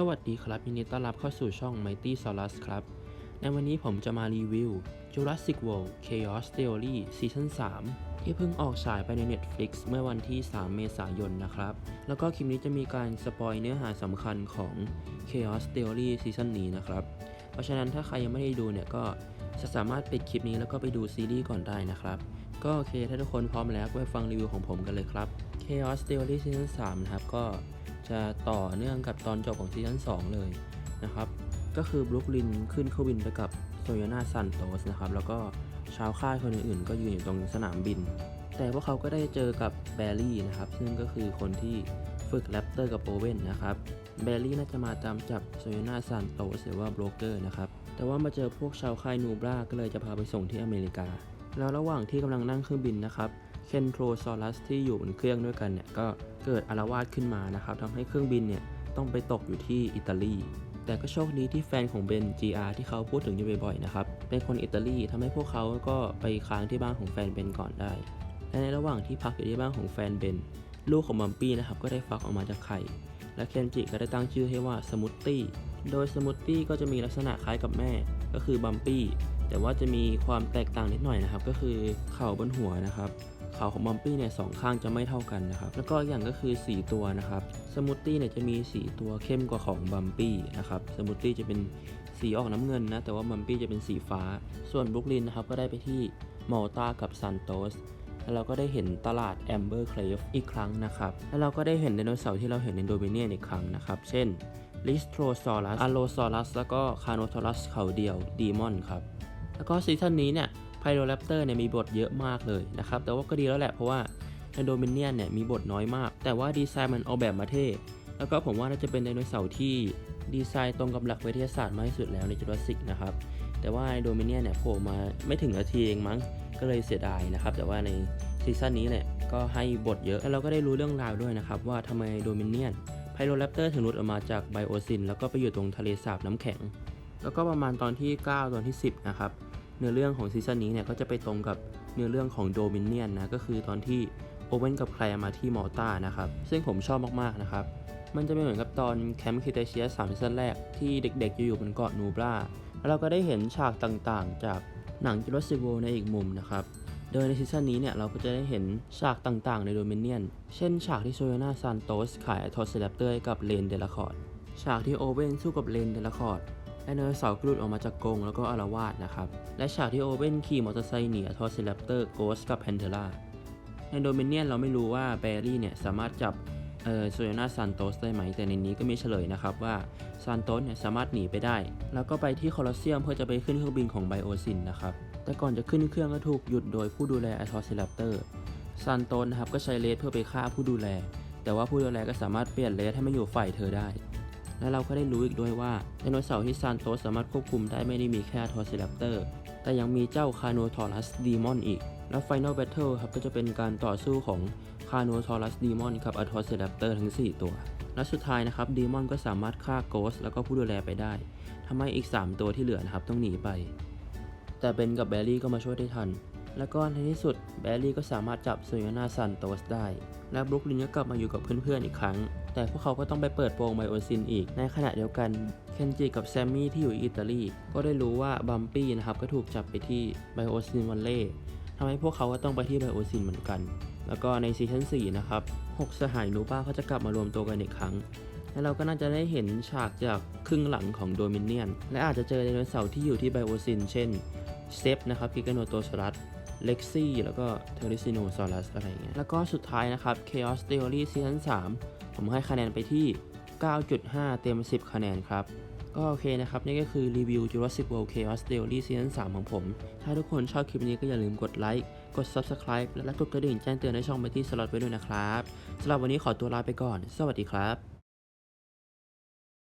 สวัสดีครับยินดีต้อนรับเข้าสู่ช่อง Mighty Saurus ครับ ในวันนี้ผมจะมารีวิว Jurassic World Chaos Theory Season 3 ที่เพิ่งออกฉายไปใน Netflix เมื่อวันที่ 3 เมษายนนะครับ แล้วก็คลิปนี้จะมีการสปอยเนื้อหาสำคัญของ Chaos Theory Season นี้นะครับ เพราะฉะนั้นถ้าใครยังไม่ได้ดูเนี่ยก็จะสามารถปิดคลิปนี้แล้วก็ไปดูซีรีส์ก่อนได้นะครับ ก็โอเคถ้าทุกคนพร้อมแล้วไปฟังรีวิวของผมกันเลยครับ Chaos Theory Season 3 นะครับก็ จะต่อเนื่องกับตอนจบของซีซั่น2เลยนะครับ ก็คือบรุกลินขึ้นเครื่องบินไปกับโซยานาซันโตสนะครับ แล้วก็ชาวค่ายคนอื่นๆก็ยืนอยู่ตรงสนามบิน แต่พวกเขาก็ได้เจอกับแบร์รี่นะครับ ซึ่งก็คือคนที่ฝึกแรปเตอร์กับโอเว่นนะครับแบร์รี่น่าจะมาตามจับโซยานาซันโตสหรือว่าโบรกเกอร์นะครับ แต่ว่ามาเจอพวกชาวค่ายนูบราก็เลยจะพาไปส่งที่อเมริกา แล้วระหว่างที่กำลังนั่งเครื่องบินนะครับ เคนโทรซอรัสที่อยู่บนเครื่องด้วยกันเนี่ยก็เกิดอารวาสขึ้นมานะครับทำให้เครื่องบินเนี่ยต้องไปตกอยู่ที่อิตาลี แต่ก็โชคดีที่แฟนของเบน GR ที่เขาพูดถึงอยู่บ่อยๆนะครับเป็นคนอิตาลีทำให้พวกเขาก็ไปค้างที่บ้านของแฟนเบนก่อนได้ และในระหว่างที่พักอยู่ที่บ้านของแฟนเบนลูกของมัมปี้นะครับก็ได้ฟักออกมาจากไข่ และเคนจิก็ได้ตั้งชื่อให้ว่าสมูทตี้ โดยสมูทตี้ก็จะมีลักษณะคล้ายกับแม่ ก็คือบัมปี้แต่ว่าจะมีความแตกต่างนิดหน่อยนะครับ ก็คือเข่าบนหัวนะครับเข่าของบัมปี้เนี่ยสองข้างจะไม่เท่ากันนะครับ แล้วก็อย่างก็คือสีตัวนะครับสมูทตี้เนี่ยจะมีสีตัวเข้มกว่าของบัมปี้นะครับสมูทตี้จะเป็นสีออกน้ำเงินนะแต่ว่าบัมปี้จะเป็นสีฟ้า ส่วนบรุกลินนะครับก็ได้ไปที่มอลตากับซันโตสแล้วเราก็ได้เห็นตลาดแอมเบอร์เคลฟอีกครั้งนะครับ แล้วเราก็ได้เห็นไดโนเสาร์ที่เราเห็นในโดมิเนียนอีกครั้งนะครับ เช่นลิสโทรซอรัสอะโลซอรัสแล้วก็คาโนทอรัสเขาเดียวดีมอนครับ แล้วก็ซีซั่นนี้เนี่ยไพโรแรปเตอร์เนี่ยมีบทเยอะมากเลยนะครับ แต่ว่าก็ดีแล้วแหละเพราะว่าในโดมิเนียนเนี่ยมีบทน้อยมาก แต่ว่าดีไซน์มันออกแบบมาเท่แล้วก็ผมว่าน่าจะเป็นไดโนเสาร์ที่ดีไซน์ตรงกับหลักวิทยาศาสตร์มากที่สุดแล้วในจุลศิกนะครับ แต่ว่าในโดมิเนียนเนี่ยโผล่มาไม่ถึงนาทีเองมั้ง ก็เลยเสียดายนะครับ แต่ว่าในซีซั่นนี้เนี่ยก็ให้บทเยอะ แล้วเราก็ได้รู้เรื่องราวด้วยนะครับว่าทำไมโดมิเนียน ไพโรแรปเตอร์ถึงหลุดออกมาจากไบโอซินแล้วก็ไปอยู่ตรงทะเลสาบน้ำแข็ง แล้วก็ประมาณตอนที่ 9 ตอนที่ 10 นะครับ เนื้อเรื่องของซีซั่นนี้เนี่ยก็จะไปตรงกับเนื้อเรื่องของโดมิเนียนนะก็คือตอนที่โอเว่นกับแคลมาที่มอลตานะครับซึ่งผมชอบมากๆนะครับมันจะไม่เหมือนกับตอนแคมป์คิเตเชียสามซีซั่นแรกที่เด็กๆอยู่บนเกาะนูบราแล้วเราก็ได้เห็นฉากต่างๆ จากหนังจูราสสิโวในอีกมุมนะครับ โดยในซีซั่นนี้เนี่ยเราก็จะได้เห็นฉากต่างๆ ในโดมิเนียน เช่นฉากที่โซโยนาซานโตสขายทอสเซเลปเตอร์ให้กับเลนเดลคอร์ด ฉากที่โอเว่นสู้กับเลนเดลคอร์ดไดโนเสาร์กรุดออกมาจากกรงแล้วก็อารวาสนะครับ และฉากที่โอเว่นขี่มอเตอร์ไซค์หนีทอสเซเลปเตอร์โกสกับแพนเทล่า ในโดมิเนียนเราไม่รู้ว่าแบรี่เนี่ยสามารถจับเออโซโยนาซานโตสได้ไหม แต่ในนี้ก็มีเฉลยนะครับว่าซานโตสเนี่ยสามารถหนีไปได้ แล้วก็ไปที่โคลอสเซียมเพื่อจะไปขึ้นเครื่องบินของไบโอซินนะครับ แต่ก่อนจะขึ้นเครื่องก็ถูกหยุดโดยผู้ดูแลไอทอสเซเลปเตอร์ซานโตสนะครับก็ใช้เลสเพื่อไปฆ่าผู้ดูแล แต่ว่าผู้ดูแลก็สามารถเปลี่ยนเลสให้มาอยู่ฝ่ายเธอได้ และเราก็ได้รู้อีกด้วยว่าไดโนเสาร์ที่ซานโตสสามารถควบคุมได้ไม่ได้มีแค่ทอร์ซิแรปเตอร์ แต่ยังมีเจ้าคาโนทอรัสดีมอนอีก แล้ว Final Battle ครับก็จะเป็นการต่อสู้ของคาโนทอรัสดีมอนกับอทอร์ซิแรปเตอร์ทั้ง 4 ตัว และสุดท้ายนะครับดีมอนก็สามารถฆ่าโกสแล้วก็ผู้ดูแลไปได้ทำให้อีก 3 ตัวที่เหลือนะครับต้องหนีไป แต่เบนกับแบร์รี่ก็มาช่วยได้ทัน แล้วก็ในที่สุดแบร์รี่ก็สามารถจับโซยานาซันโตสได้ และบรุกลินก็กลับมาอยู่กับเพื่อนๆอีกครั้ง แต่พวกเขาก็ต้องไปเปิดโปงไบโอซินอีก ในขณะเดียวกันเคนจิกับแซมมี่ที่อยู่อิตาลีก็ได้รู้ว่าบัมปี้นะครับก็ถูกจับไปที่ไบโอซินวันเล่ทำให้พวกเขาก็ต้องไปที่ไบโอซินเหมือนกัน แล้วก็ในซีซั่น4นะครับหกสหายนูบ้าเขาจะกลับมารวมตัวกันอีกครั้ง และเราก็น่าจะได้เห็นฉากจากครึ่งหลังของโดมิเนียน และอาจจะเจอไดโนเสาร์ที่อยู่ที่ไบโอซินเช่น เซฟนะครับกิกาโนโตสรัสเล็กซี่แล้วก็เทอริซิโนซอรัสอะไรเงี้ยแล้วก็สุดท้ายนะครับ Chaos Theory Season 3ผมให้คะแนนไปที่ 9.5 เต็ม 10 คะแนนครับ ก็โอเคนะครับ นี่ก็คือรีวิว Jurassic World Chaos Theory Season 3ของผม ถ้าทุกคนชอบคลิปนี้ก็อย่าลืมกดไลค์กด Subscribe และกดกระดิ่งแจ้งเตือนในช่อง Betty Slot ไว้ด้วยนะครับสำหรับวันนี้ขอตัวลาไปก่อน สวัสดีครับ